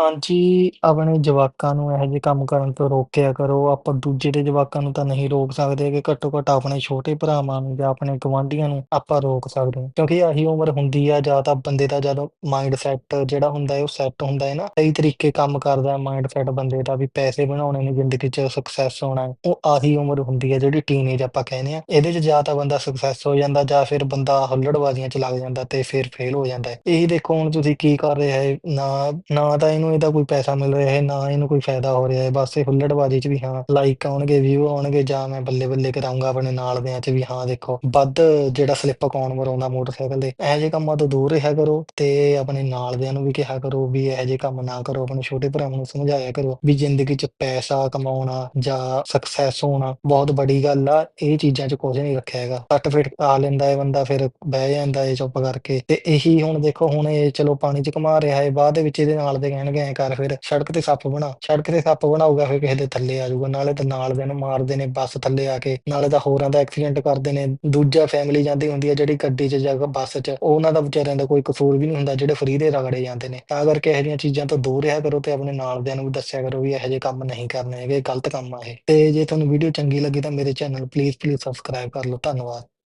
ਹਾਂਜੀ, ਆਪਣੇ ਜਵਾਕਾਂ ਨੂੰ ਇਹੋ ਜਿਹੇ ਕੰਮ ਕਰਨ ਤੋਂ ਰੋਕਿਆ ਕਰੋ। ਆਪਾਂ ਦੂਜੇ ਦੇ ਜਵਾਕਾਂ ਨੂੰ ਤਾਂ ਨਹੀਂ ਰੋਕ ਸਕਦੇ ਕਿ ਘੱਟੋ-ਘੱਟ ਆਪਣੇ ਛੋਟੇ ਭਰਾਵਾਂ ਨੂੰ ਜਾਂ ਆਪਣੇ ਗੁਆਂਢੀਆਂ ਨੂੰ ਆਪਾਂ ਰੋਕ ਸਕਦੇ ਹਾਂ। ਕਿਉਂਕਿ ਆਹੀ ਉਮਰ ਹੁੰਦੀ ਆ ਜਾਂ ਤਾਂ ਬੰਦੇ ਦਾ ਜਦੋਂ ਮਾਇੰਡ ਸੈੱਟ ਜਿਹੜਾ ਹੁੰਦਾ ਹੈ ਉਹ ਸੈੱਟ ਹੁੰਦਾ ਹੈ ਨਾ, ਸਹੀ ਤਰੀਕੇ ਕੰਮ ਕਰਦਾ ਮਾਇੰਡ ਸੈਟ ਬੰਦੇ ਦਾ ਵੀ ਪੈਸੇ ਬਣਾਉਣੇ ਨੇ ਜ਼ਿੰਦਗੀ 'ਚ ਸਕਸੈਸ ਹੋਣਾ ਹੈ, ਉਹ ਆਹੀ ਉਮਰ ਹੁੰਦੀ ਹੈ ਜਿਹੜੀ ਟੀਨਏਜ ਆਪਾਂ ਕਹਿੰਦੇ ਹਾਂ। ਇਹਦੇ 'ਚ ਜਾਂ ਤਾਂ ਬੰਦਾ ਸਕਸੈਸ ਹੋ ਜਾਂਦਾ ਜਾਂ ਫਿਰ ਬੰਦਾ ਹੁੱਲੜਬਾਜ਼ੀਆਂ 'ਚ ਲੱਗ ਜਾਂਦਾ ਤੇ ਫਿਰ ਫੇਲ ਹੋ ਜਾਂਦਾ ਹੈ। ਇਹੀ ਦੇਖੋ ਹੁਣ ਤੁਸੀਂ ਕੀ ਕਰ ਰਹੇ ਹੈ ਨਾ, ਨਾ ਤਾਂ ਇਹਨੂੰ ਇਹਦਾ ਕੋਈ ਪੈਸਾ ਮਿਲ ਰਿਹਾ ਹੈ, ਨਾ ਇਹਨੂੰ ਕੋਈ ਫਾਇਦਾ ਹੋ ਰਿਹਾ ਹੈ। ਬਸ ਇਹ ਹੁੱਲੜਬਾਜ਼ੀ 'ਚ ਵੀ ਹਾਂ ਲਾਈਕ ਆਉਣਗੇ, ਵਿਊ ਆਉਣਗੇ ਜਾਂ ਮੈਂ ਬੱਲੇ-ਬੱਲੇ ਕਰਾਊਂਗਾ ਆਪਣੇ ਨਾਲ ਦਿਆਂ 'ਚ ਵੀ ਹਾਂ ਦੇਖੋ ਵੱਧ ਜਿਹੜਾ ਸਲਿੱਪ ਕੌਣ ਮਰਾਉਂਦਾ ਮੋਟਰਸਾਈਕਲ ਦੇ ਇਹੋ ਜਿਹੇ ਕੰਮਾਂ ਤੋਂ ਦੂਰ ਰਿਹਾ ਕਰੋ ਤੇ ਆਪਣੇ ਨਾਲ ਦਿਆਂ ਨੂੰ ਵੀ ਕਿਹਾ ਕਰੋ ਵੀ ਇਹੋ ਜਿਹੇ ਕੰਮ ਨਾ ਕਰੋ। ਆਪਣੇ ਛੋਟੇ ਭਰਾਵਾਂ ਨੂੰ ਸਮਝਾਇਆ ਕਰੋ ਵੀ ਜ਼ਿੰਦਗੀ 'ਚ ਪੈਸਾ ਕਮਾਉਣਾ ਜਾਂ ਸਕਸੈਸ ਹੋਣਾ ਬਹੁਤ ਬੜੀ ਗੱਲ ਆ। ਇਹ ਚੀਜ਼ਾਂ 'ਚ ਕੁਛ ਨਹੀਂ ਰੱਖਿਆ ਹੈਗਾ। ਸੱਟ-ਫੇਟ ਆ ਲੈਂਦਾ ਹੈ ਬੰਦਾ ਫਿਰ ਬਹਿ ਜਾਂਦਾ ਹੈ ਚੁੱਪ ਕਰਕੇ ਤੇ ਇਹੀ ਹੁਣ ਦੇਖੋ ਹੁਣ ਇਹ ਚਲੋ ਪਾਣੀ 'ਚ ਘੁੰਮਾ ਰਿਹਾ ਹੈ ਬਾਅਦ ਦੇ ਵਿੱਚ ਇਹਦੇ ਨਾਲ ਦੇ ਕਹਿਣ ਕਹਿਣਗੇ ਐਂ ਕਰ ਫਿਰ ਸੜਕ ਤੇ ਸੱਪ ਬਣਾ, ਸੜਕ ਤੇ ਸੱਪ ਬਣਾਊਗਾ ਫਿਰ ਕਿਸੇ ਦੇ ਥੱਲੇ ਆ ਜਾਊਗਾ। ਨਾਲੇ ਤਾਂ ਨਾਲ ਦਿਆਂ ਨੂੰ ਮਾਰਦੇ ਨੇ ਬੱਸ ਥੱਲੇ ਆ ਕੇ, ਨਾਲੇ ਤਾਂ ਹੋਰਾਂ ਦਾ ਐਕਸੀਡੈਂਟ ਕਰਦੇ ਨੇ। ਦੂਜਾ ਫੈਮਿਲੀ ਜਾਂਦੀ ਹੁੰਦੀ ਹੈ ਜਿਹੜੀ ਗੱਡੀ 'ਚ ਜਾਂ ਬੱਸ 'ਚ ਉਹਨਾਂ ਦਾ ਵਿਚਾਰਿਆਂ ਦਾ ਕੋਈ ਕਸੂਰ ਵੀ ਨਹੀਂ ਹੁੰਦਾ ਜਿਹੜੇ ਫਰੀ ਦੇ ਰਗੜੇ ਜਾਂਦੇ ਨੇ। ਤਾਂ ਕਰਕੇ ਇਹੋ ਜਿਹੀਆਂ ਚੀਜ਼ਾਂ ਤੋਂ ਦੂਰ ਰਿਹਾ ਕਰੋ ਤੇ ਆਪਣੇ ਨਾਲ ਦਿਆਂ ਨੂੰ ਵੀ ਦੱਸਿਆ ਕਰੋ ਵੀ ਇਹੋ ਜਿਹੇ ਕੰਮ ਨਹੀਂ ਕਰਨੇ ਹੈਗੇ, ਗਲਤ ਕੰਮ ਆ ਇਹ। ਤੇ ਜੇ ਤੁਹਾਨੂੰ ਵੀਡੀਓ ਚੰਗੀ ਲੱਗੀ ਤਾਂ ਮੇਰੇ ਚੈਨਲ ਪਲੀਜ਼, ਪਲੀਜ਼ ਸਬਸਕ੍ਰਾਈਬ ਕਰ ਲਓ। ਧੰਨਵਾਦ।